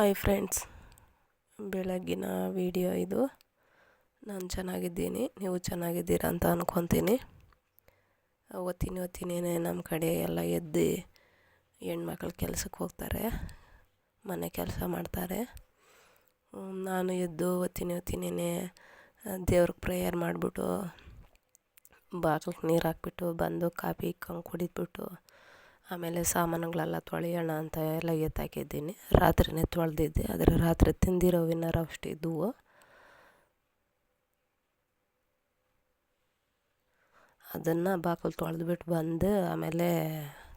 Hi friends ಬೆಳಗ್ಗಿನ video ಇದು. ನಾನು ಚೆನ್ನಾಗಿದ್ದೀನಿ. ನೀವು ಚೆನ್ನಾಗಿದ್ದೀರ ಅಂತ ಅಂದ್ಕೊತೀನಿ ಓದ್ತೀನಿ ಓದ್ತೀನೇ ನಮ್ಮ ಕಡೆ ಎಲ್ಲ ಎದ್ದು ಹೆಣ್ಮಕ್ಳು ಕೆಲಸಕ್ಕೆ ಹೋಗ್ತಾರೆ. ಮನೆ ಕೆಲಸ ಮಾಡ್ತಾರೆ. ನಾನು ಎದ್ದು ಓದ್ತೀನಿ ಓದ್ತೀನೇ ದೇವ್ರಿಗೆ ಪ್ರೇಯರ್ ಮಾಡಿಬಿಟ್ಟು ಬಾಗಿಲಿಗೆ ನೀರು ಹಾಕ್ಬಿಟ್ಟು ಬಂದು ಕಾಫಿ ಇಕ್ಕೊಂಡು ಕುಡಿದ್ಬಿಟ್ಟು ಆಮೇಲೆ ಸಾಮಾನುಗಳೆಲ್ಲ ತೊಳೆಯೋಣ ಅಂತ ಎಲ್ಲ ಎತ್ತಾಕಿದ್ದೀನಿ. ರಾತ್ರಿನೇ ತೊಳೆದಿದ್ದೆ, ಆದರೆ ರಾತ್ರಿ ತಿಂದಿರೋ ವಿನ್ನರ್ ಅಷ್ಟು ಇದ್ದವು ಅದನ್ನು ಬಾಕಲು ತೊಳೆದ್ಬಿಟ್ಟು ಬಂದು ಆಮೇಲೆ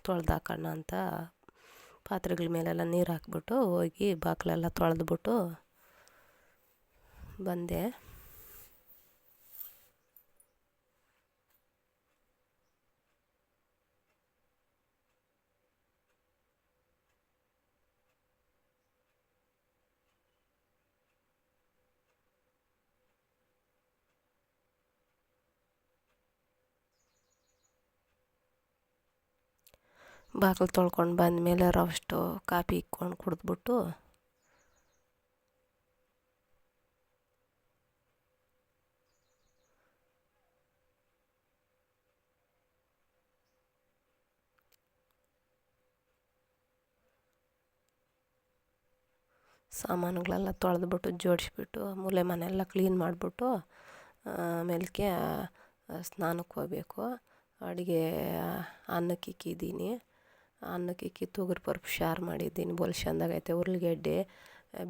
ತೊಳೆದಾಕೋಣ ಅಂತ ಪಾತ್ರೆಗಳ ಮೇಲೆಲ್ಲ ನೀರು ಹಾಕ್ಬಿಟ್ಟು ಹೋಗಿ ಬಾಗಿಲೆಲ್ಲ ತೊಳೆದ್ಬಿಟ್ಟು ಬಂದೆ. ಬಾಗಿಲು ತೊಳ್ಕೊಂಡು ಬಂದಮೇಲೆ ರವಷ್ಟು ಕಾಫಿ ಇಕ್ಕೊಂಡು ಕುಡಿದ್ಬಿಟ್ಟು ಸಾಮಾನುಗಳೆಲ್ಲ ತೊಳೆದ್ಬಿಟ್ಟು ಜೋಡಿಸ್ಬಿಟ್ಟು ಮೂಲೆ ಮನೆಯೆಲ್ಲ ಕ್ಲೀನ್ ಮಾಡಿಬಿಟ್ಟು ಆಮೇಲೆ ಸ್ನಾನಕ್ಕೆ ಹೋಗಬೇಕು. ಅಡುಗೆ ಅನ್ನಕ್ಕೆ ಇಕ್ಕಿದ್ದೀನಿ. ಅನ್ನಕ್ಕೆ ಇಕ್ಕಿ ತೊಗರಿ ಪರ್ಪು ಸಾರು ಮಾಡಿದ್ದೀನಿ ಬೋಲ್ ಚೆಂದಾಗೈತೆ ಉರ್ಲಿಗೆಡ್ಡೆ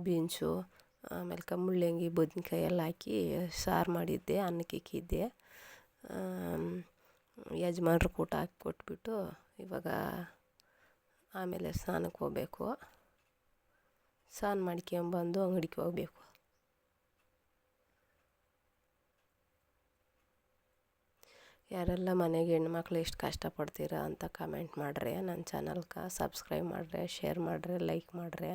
ಬೀನ್ಸು, ಆಮೇಲೆ ಮುಳ್ಳಂಗಿ ಬದ್ನೆಕಾಯಿ ಎಲ್ಲ ಹಾಕಿ ಸಾರು ಮಾಡಿದ್ದೆ, ಅನ್ನಕ್ಕೆ ಇಕ್ಕಿದ್ದೆ ಯಜಮಾನ್ರು ಕೂಟ ಹಾಕಿ ಕೊಟ್ಬಿಟ್ಟು ಇವಾಗ ಆಮೇಲೆ ಸ್ನಾನಕ್ಕೆ ಹೋಗಬೇಕು. ಸ್ನಾನ ಮಾಡ್ಕೊಂಬಂದು ಅಂಗಡಿಗೆ ಹೋಗಬೇಕು. ಯಾರೆಲ್ಲ ಮನೆಗೆ ಹೆಣ್ಮಕ್ಳು ಎಷ್ಟು ಕಷ್ಟಪಡ್ತೀರ ಅಂತ ಕಮೆಂಟ್ ಮಾಡ್ರಿ, ನನ್ನ ಚಾನಲ್ಗೆ ಸಬ್ಸ್ಕ್ರೈಬ್ ಮಾಡ್ರಿ ಶೇರ್ ಮಾಡ್ರಿ ಲೈಕ್ ಮಾಡ್ರಿ.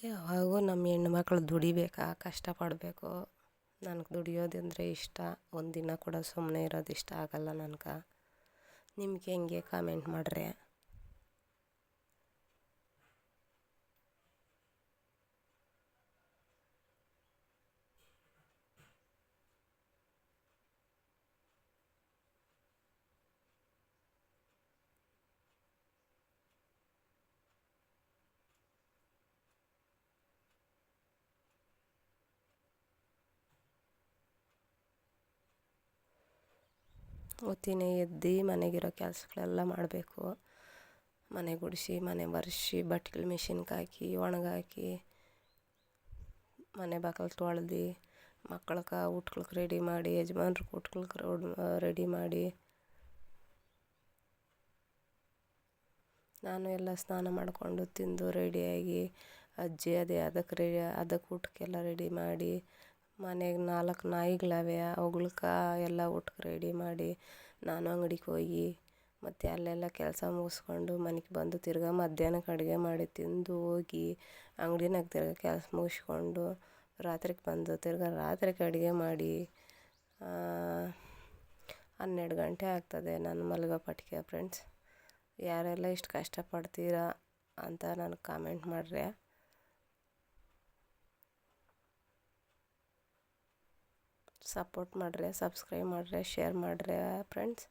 ಯಾವಾಗೂ ನಮ್ಮ ಹೆಣ್ಮಕ್ಳು ದುಡಿಬೇಕಾ, ಕಷ್ಟಪಡಬೇಕು. ನನಗೆ ದುಡಿಯೋದಂದರೆ ಇಷ್ಟ. ಒಂದಿನ ಕೂಡ ಸುಮ್ಮನೆ ಇರೋದು ಇಷ್ಟ ಆಗಲ್ಲ ನನ್ಗೆ. ನಿಮ್ಗೆ ಹೆಂಗೆ ಕಾಮೆಂಟ್ ಮಾಡ್ರಿ? ಹೊತ್ತಿನೇ ಎದ್ದು ಮನೆಗಿರೋ ಕೆಲಸಗಳೆಲ್ಲ ಮಾಡಬೇಕು. ಮನೆ ಗುಡಿಸಿ, ಮನೆ ಬರ್ಸಿ ಬಟ್ಟೆಗಳು ಮಿಷಿನ್ಗೆ ಹಾಕಿ ಒಣಗಾಕಿ, ಮನೆ ಬಾಕಲು ತೊಳ್ದು ಮಕ್ಳಿಗೆ ಊಟಕ್ಕೆ ರೆಡಿ ಮಾಡಿ, ಯಜಮಾನ್ರಿಗೆ ಊಟಕ್ಕೆ ರೆಡಿ ಮಾಡಿ. ನಾನು ಎಲ್ಲ ಸ್ನಾನ ಮಾಡಿಕೊಂಡು ತಿಂದು ರೆಡಿಯಾಗಿ ಅಜ್ಜಿ ಅದೇ ಅದಕ್ಕೆ ರೆಡಿ ಅದಕ್ಕೆ ಊಟಕ್ಕೆಲ್ಲ ರೆಡಿ ಮಾಡಿ ಮನೆಗೆ ನಾಲ್ಕು ನಾಯಿಗಳವೆ ಅವುಗಳ್ಗೆ ಎಲ್ಲ ಊಟಕ್ಕೆ ರೆಡಿ ಮಾಡಿ ನಾನು ಅಂಗ್ಡಿಗೆ ಹೋಗಿ ಮತ್ತು ಅಲ್ಲೆಲ್ಲ ಕೆಲಸ ಮುಗಿಸ್ಕೊಂಡು ಮನೆಗೆ ಬಂದು ತಿರ್ಗಾ ಮಧ್ಯಾಹ್ನಕ್ಕೆ ಅಡುಗೆ ಮಾಡಿ ತಿಂದು ಹೋಗಿ ಅಂಗ್ಡಿನಾಗ ತಿರ್ಗಾ ಕೆಲಸ ಮುಗಿಸ್ಕೊಂಡು ರಾತ್ರಿಗೆ ಬಂದು ತಿರ್ಗಾ ರಾತ್ರಿಗೆ ಅಡುಗೆ ಮಾಡಿ ಹನ್ನೆರಡು ಗಂಟೆ ಆಗ್ತದೆ ನಾನು ಮಲಗೋ ಪಟ್ಕೆ ಫ್ರೆಂಡ್ಸ್ ಯಾರೆಲ್ಲ ಇಷ್ಟು ಕಷ್ಟಪಡ್ತೀರಾ ಅಂತ ನನಗೆ ಕಾಮೆಂಟ್ ಮಾಡ್ರಿ. ಸಪೋರ್ಟ್ ಮಾಡಿರಿ ಸಬ್ಸ್ಕ್ರೈಬ್ ಮಾಡ್ರೆ ಶೇರ್ ಮಾಡ್ರೆ ಫ್ರೆಂಡ್ಸ್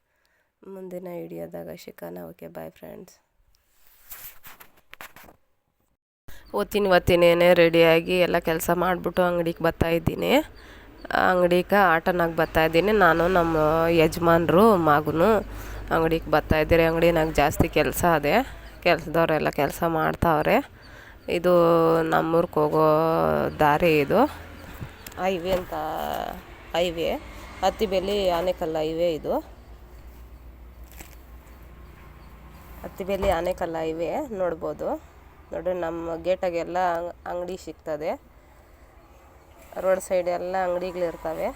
ಮುಂದಿನ ವಿಡಿಯೋದಾಗ ಶಿಕಾನ ಓಕೆ ಬಾಯ್ ಫ್ರೆಂಡ್ಸ್ ಓದ್ತೀನಿ ಒತ್ತಿನೇನೆ ರೆಡಿಯಾಗಿ ಎಲ್ಲ ಕೆಲಸ ಮಾಡಿಬಿಟ್ಟು ಅಂಗಡಿಗೆ ಬರ್ತಾಯಿದ್ದೀನಿ ಅಂಗಡಿಗೆ ಆಟೋನಾಗ ಬರ್ತಾಯಿದ್ದೀನಿ ನಾನು ನಮ್ಮ ಯಜಮಾನರು, ಮಗುನು ಅಂಗಡಿಗೆ ಬರ್ತಾಯಿದ್ದೀರಿ ಅಂಗಡಿನಾಗ ಜಾಸ್ತಿ ಕೆಲಸ ಅದೇ. ಕೆಲಸದವರೆಲ್ಲ ಕೆಲಸ ಮಾಡ್ತಾವ್ರೆ. ಇದು ನಮ್ಮೂರ್ಗೆ ಹೋಗೋ ದಾರಿ ಇದು. ಹೈವೇ ಅಂತ ಹೈವೇ ಅತ್ತಿಬೇಲಿ ಆನೆಕಲ್ಲು ಹೈವೇ ಇದು. ಅತ್ತಿಬೇಲಿ ಆನೆಕಲ್ಲು ಹೈವೇ ನೋಡ್ಬೋದು. ನೋಡಿ ನಮ್ಮ ಗೇಟಾಗೆಲ್ಲ ಅಂಗಡಿ ಸಿಗ್ತದೆ. ರೋಡ್ ಸೈಡ್ ಎಲ್ಲ ಅಂಗಡಿಗಳಿರ್ತವೆ.